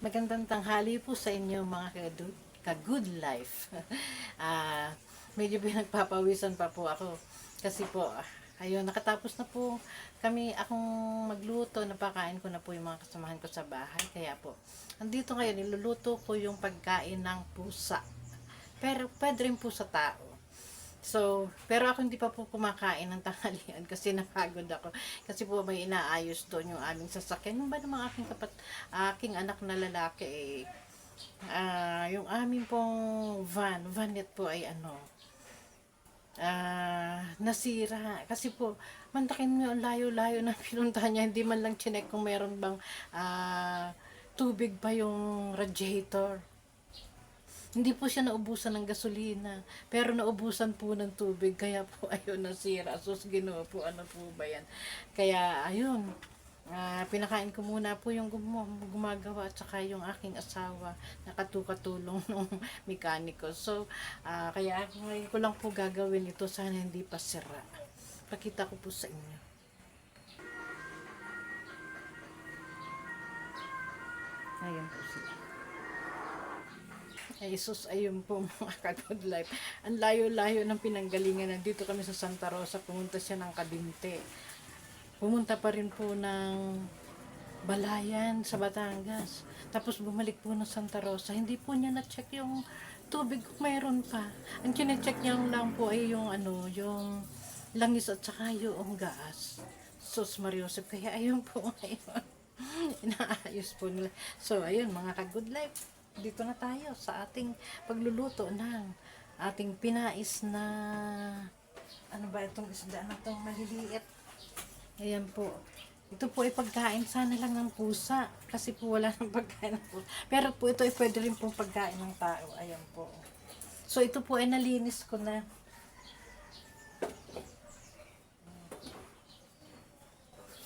Magandang tanghali po sa inyo mga ka-good, life. Ah, medyo pinagpapawisan pa po ako. Kasi po, ah, ayun, nakatapos na po kami akong magluto. Napakain ko na po yung mga kasamahan ko sa bahay. Kaya po, andito ngayon, niluluto ko yung pagkain ng pusa. Pero pwede rin po sa tao. So, pero ako hindi pa po kumakain ng tanghalian kasi napagod ako. Kasi po may inaayos doon yung aming sasakyan. Yung ba naman aking kapat, aking anak na lalaki eh, ah, yung aming pong van, vanet po ay ano, ah, nasira. Kasi po, mantakin mo yung layo-layo na pinuntahan niya, hindi man lang chinek kung meron bang ah, tubig pa yung radiator. Hindi po siya naubusan ng gasolina, pero naubusan po ng tubig, kaya po ayun nasira. Sus, ginoo po, ano po ba yan? Kaya ayun, ah, pinakain ko muna po yung gumagawa at saka yung aking asawa nakatukatulong ng mekaniko. So, ah, kaya ngayon ko lang po gagawin ito, sana hindi pa sira. Pakita ko po sa inyo. Ayan po sila. Ay, sus, ayun po mga ka-good life. Ang layo-layo ng pinanggalingan. Nandito kami sa Santa Rosa. Pumunta siya ng Kabinte. Pumunta pa rin po ng Balayan sa Batangas. Tapos bumalik po ng Santa Rosa. Hindi po niya na-check yung tubig kung mayroon pa. Ang kine-check niya lang po ay yung ano, yung langis at saka yung gas. Sus Mariosep. Kaya ayun po ngayon. Inaayos po nila. So, ayun mga ka-good life dito na tayo sa ating pagluluto ng ating pinais na ano ba itong isda na itong maliliit? Ayan po. Ito po ay pagkain sana lang ng pusa kasi po wala ng pagkain ng pusa. Pero po ito ay pwede rin pong pagkain ng tao. Ayan po. So ito po ay nalinis ko na.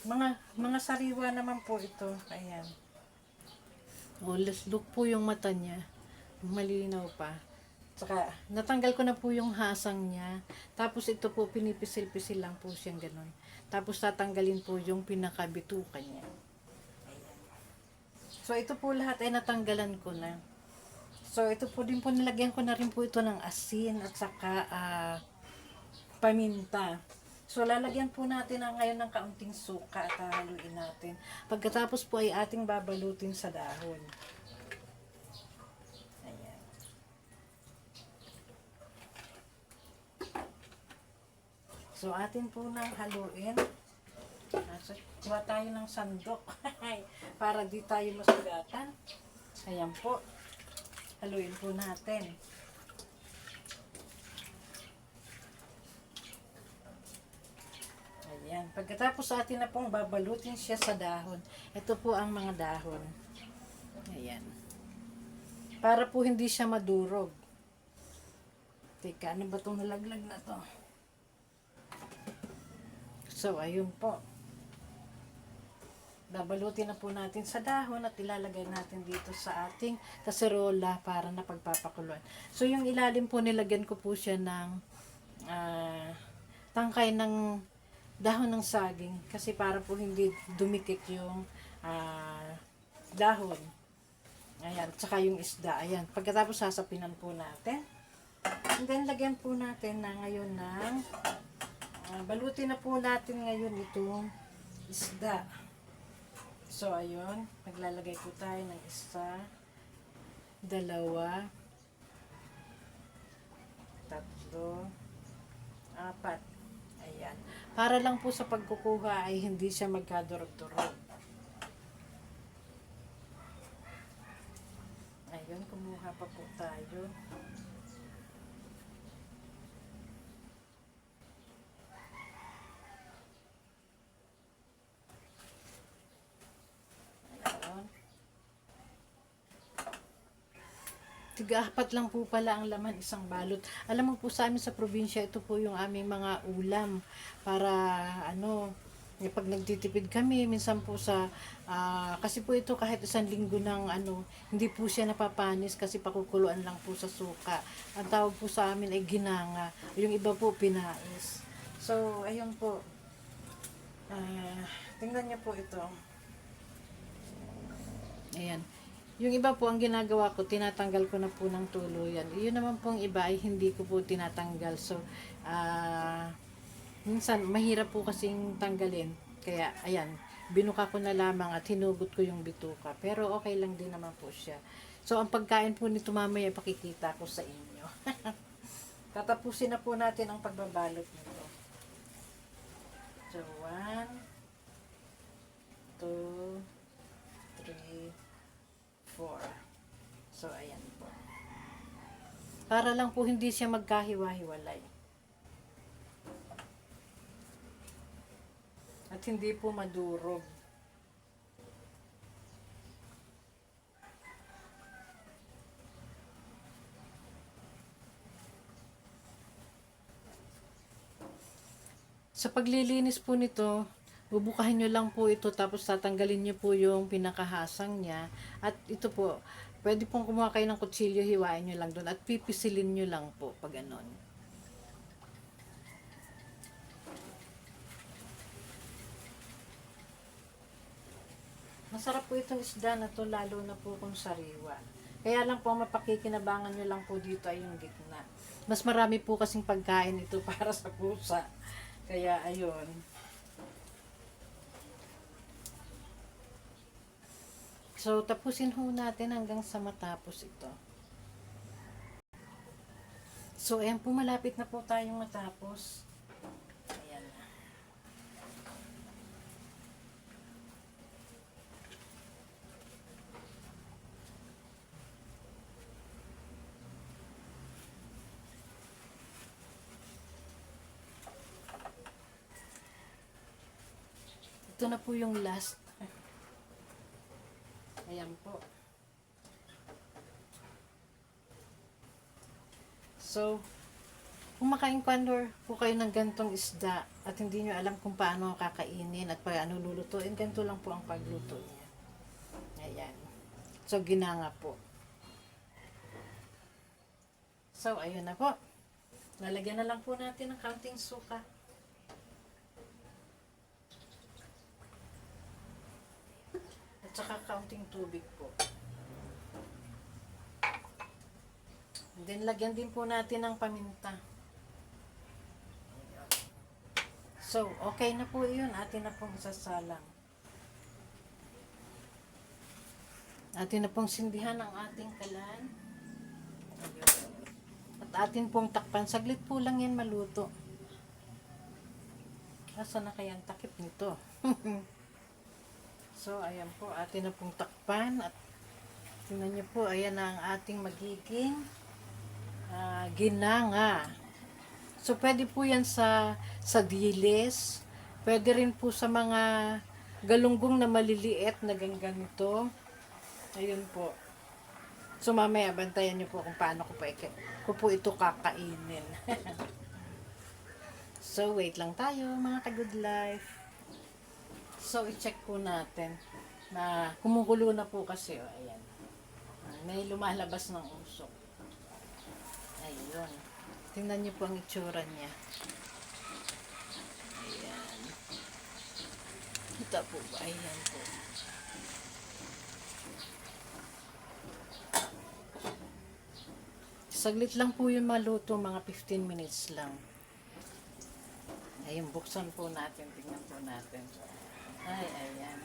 Mga mga sariwa naman po ito. Ayan Let's look po yung mata niya. Malinaw pa. Saka, natanggal ko na po yung hasang niya. Tapos ito po, pinipisil-pisil lang po siyang ganun. Tapos tatanggalin po yung pinakabitukan niya. So, ito po lahat ay natanggalan ko na. So, ito po din po, nilagyan ko na rin po ito ng asin at saka ah, paminta. So, lalagyan po natin ang ngayon ng kaunting suka at haluin natin. Pagkatapos po ay ating babalutin sa dahon. Ayan. So, atin po nang haluin. Nasa, kuha tayo ng sandok para di tayo masugatan. Ayan po. Haluin po natin. Ayan. Pagkatapos atin na pong babalutin siya sa dahon. Ito po ang mga dahon. Ayan. Para po hindi siya madurog. Teka, ano ba itong nalaglag na to? So, ayun po. Babalutin na po natin sa dahon at ilalagay natin dito sa ating kaserola para na pagpapakuluan. So, yung ilalim po nilagyan ko po siya ng ah, tangkay ng dahon ng saging kasi para po hindi dumikit yung ah, dahon. Ayan, tsaka yung isda. Ayan, pagkatapos sasapinan po natin. And then, lagyan po natin na ngayon ng ah, balutin na po natin ngayon itong isda. So, ayun, maglalagay po tayo ng isa, dalawa, tatlo, apat. Ayan. Para lang po sa pagkukuha ay hindi siya magkadurog-durog. Ayun, kumuha pa po tayo. Ayun. Tiga-apat lang po pala ang laman isang balot. Alam mo po sa amin sa probinsya, ito po yung aming mga ulam para ano, eh, pag nagtitipid kami, minsan po sa, ah, kasi po ito kahit isang linggo ng ano, hindi po siya napapanis kasi pakukuluan lang po sa suka. Ang tawag po sa amin ay ginanga. Yung iba po pinais. So, ayun po. Ah, tingnan niyo po ito. Ayan. Yung iba po, ang ginagawa ko, tinatanggal ko na po ng tuluyan. Yun naman pong iba ay hindi ko po tinatanggal. So, ah, minsan, mahirap po kasing tanggalin. Kaya, ayan, binuka ko na lamang at hinugot ko yung bituka. Pero okay lang din naman po siya. So, ang pagkain po nito mamaya, pakikita ko sa inyo. Tatapusin na po natin ang pagbabalot nito. So, one, two, three, 4. So, ayan po. Para lang po hindi siya magkahiwa-hiwalay. At hindi po madurog. Sa paglilinis po nito, bubukahin nyo lang po ito tapos tatanggalin nyo po yung pinakahasang niya. At ito po, pwede pong kumuha kayo ng kutsilyo, hiwain nyo lang doon at pipisilin nyo lang po pag ganon. Masarap po itong isda na to lalo na po kung sariwa. Kaya lang po mapakikinabangan nyo lang po dito ay yung gitna. Mas marami po kasing pagkain ito para sa pusa. Kaya ayun. So, tapusin ho natin hanggang sa matapos ito. So, ayan po, malapit na po tayong matapos. Ayan na. Ito na po yung last. Ayan po. So, kung maka-encounter po kayo ng gantong isda at hindi nyo alam kung paano kakainin at paano lulutuin, ganito lang po ang pagluto niya. Ayan. So, ginanga po. So, ayun na po. Lalagyan na lang po natin ng counting suka. At saka counting tubig po. And then, lagyan din po natin ng paminta. So, okay na po yun. Atin na pong sasalang. Atin na pong sindihan ang ating kalan. At atin pong takpan. Saglit po lang yan maluto. Asa na kaya ang takip nito? so, ayan po. Atin na pong takpan. At tingnan niyo po, ayan ang ating magiging ah, ginanga. So, pwede po yan sa, sa dilis. Pwede rin po sa mga galunggong na maliliit na ganito. Ayun po. So, mamaya, bantayan niyo po kung paano ko po, ko po ito kakainin. so, wait lang tayo, mga ka-good life. So, i-check po natin na kumukulo na po kasi. Oh, ayan. May lumalabas ng usok. Ayun. Tingnan niyo po ang itsura niya. Ayan. Kita po ba? Ayan po. Saglit lang po yung maluto, mga 15 minutes lang. Ayun, buksan po natin. Tingnan po natin. Ay, ayan.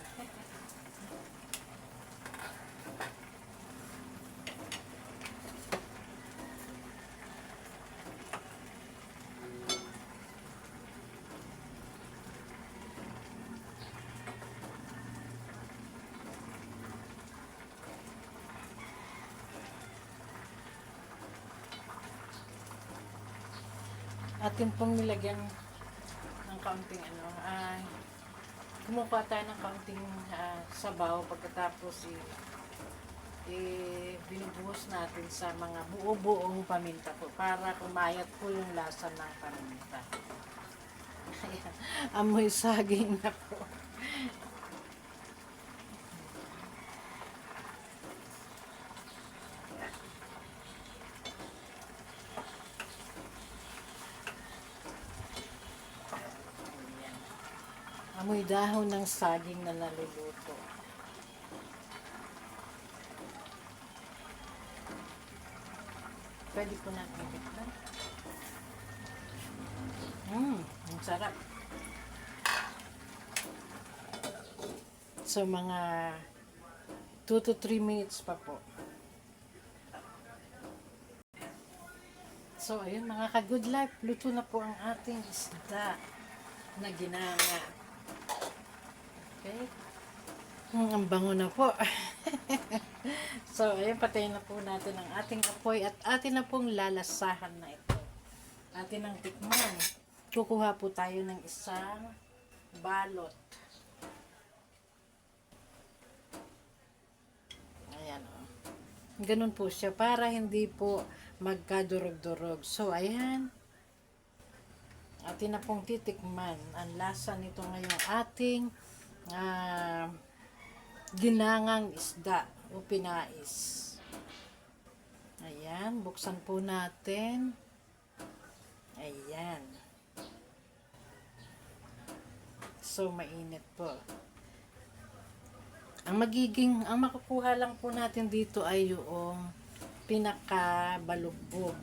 atin pong nilagyan ng kaunting ano, ay kumukuha tayo ng kaunting ah, sabaw pagkatapos i eh, binubuhos natin sa mga buo-buong paminta po para kumayat po yung lasa ng paminta. Ayan, amoy saging na po. Amoy dahon ng saging na naluluto. Pwede ko na ibigtan. Mmm, ang sarap. So, mga 2 to 3 minutes pa po. So, ayun mga ka-good life, luto na po ang ating isda na ginanga. Hmm, ang bango na po. so, ayun, patayin na po natin ang ating apoy at atin na pong lalasahan na ito. Atin ang tikman. Kukuha po tayo ng isang balot. Ayan o. Ganun po siya para hindi po magkadurog-durog. So, ayan. Atin na pong titikman ang lasa nito ngayong ating ah, ginangang isda o pinais. Ayan, buksan po natin. Ayan. So, mainit po. Ang magiging, ang makukuha lang po natin dito ay yung pinakabalugbog.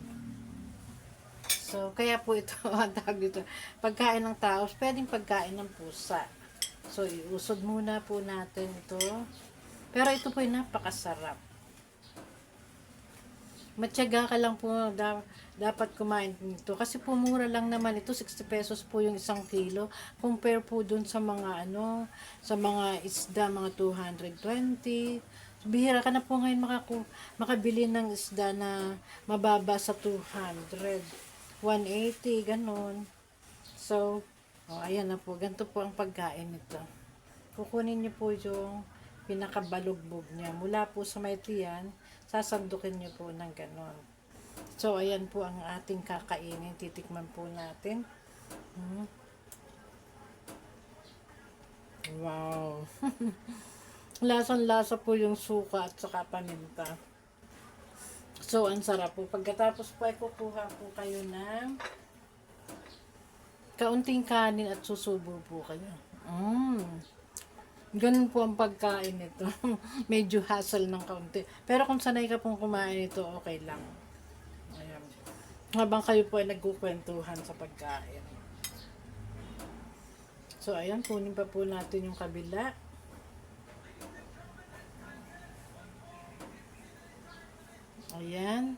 So, kaya po ito, ang tawag dito, pagkain ng tao, pwedeng pagkain ng pusa. So, iusod muna po natin ito. Pero ito po ay napakasarap. Matyaga ka lang po da, dapat kumain nito. Kasi po mura lang naman ito. 60 pesos po yung isang kilo. Compare po dun sa mga ano, sa mga isda, mga 220. Bihira ka na po ngayon makaku, makabili ng isda na mababa sa 200. 180, ganun. So, oh, ayan na po. Ganito po ang pagkain nito. Kukunin niyo po yung pinakabalugbog niya. Mula po sa may tiyan, sasandukin niyo po ng ganon. So, ayan po ang ating kakainin. Titikman po natin. Hmm. Wow. Lasang-lasa po yung suka at saka paminta. So, ang sarap po. Pagkatapos po ay kukuha po kayo ng kaunting kanin at susubo po kayo. Mm. Ganun po ang pagkain nito. Medyo hassle ng kaunti. Pero kung sanay ka pong kumain ito, okay lang. Ayan. Habang kayo po ay nagkukwentuhan sa pagkain. So, ayan. Kunin pa po natin yung kabila. Ayan.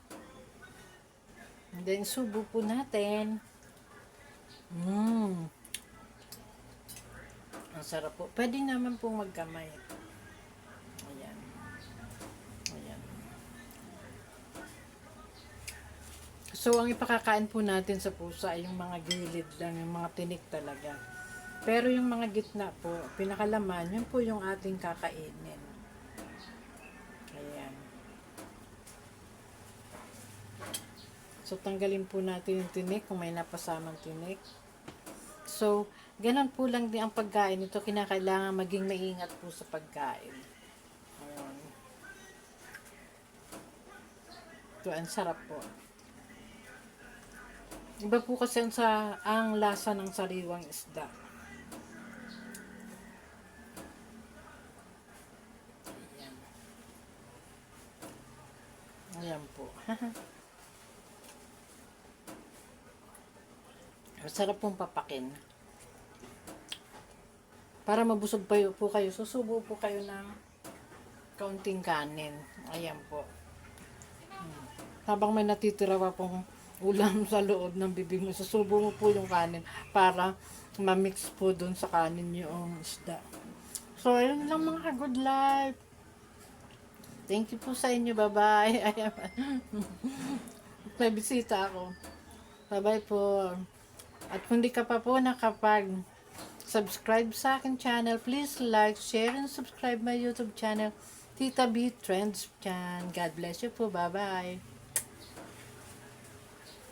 And then, subo po natin. Mmm. Ang sarap po. Pwede naman pong magkamay. Ayan. Ayan. So, ang ipakakain po natin sa pusa ay yung mga gilid lang, yung mga tinik talaga. Pero yung mga gitna po, pinakalaman, yun po yung ating kakainin. Ayan. So, tanggalin po natin yung tinik kung may napasamang tinik. So, ganun po lang din ang pagkain nito. Kinakailangan maging maingat po sa pagkain. Ayan. Ito, ang sarap po. Iba po kasi ang, sa, ang lasa ng sariwang isda. Ayan. Ayan po. Sarap pong papakin. Para mabusog pa po kayo, susubo po kayo ng kaunting kanin. Ayan po. Hmm. Habang may natitira pa pong ulam sa loob ng bibig mo, susubo mo po yung kanin para ma-mix po dun sa kanin yung isda. So, ayun lang mga good life. Thank you po sa inyo. Bye-bye. May bisita ako. Bye-bye po. At kung di ka pa po nakapag subscribe sa akin channel, please like, share, and subscribe my YouTube channel, Tita B Trends Chan. God bless you po. Bye-bye.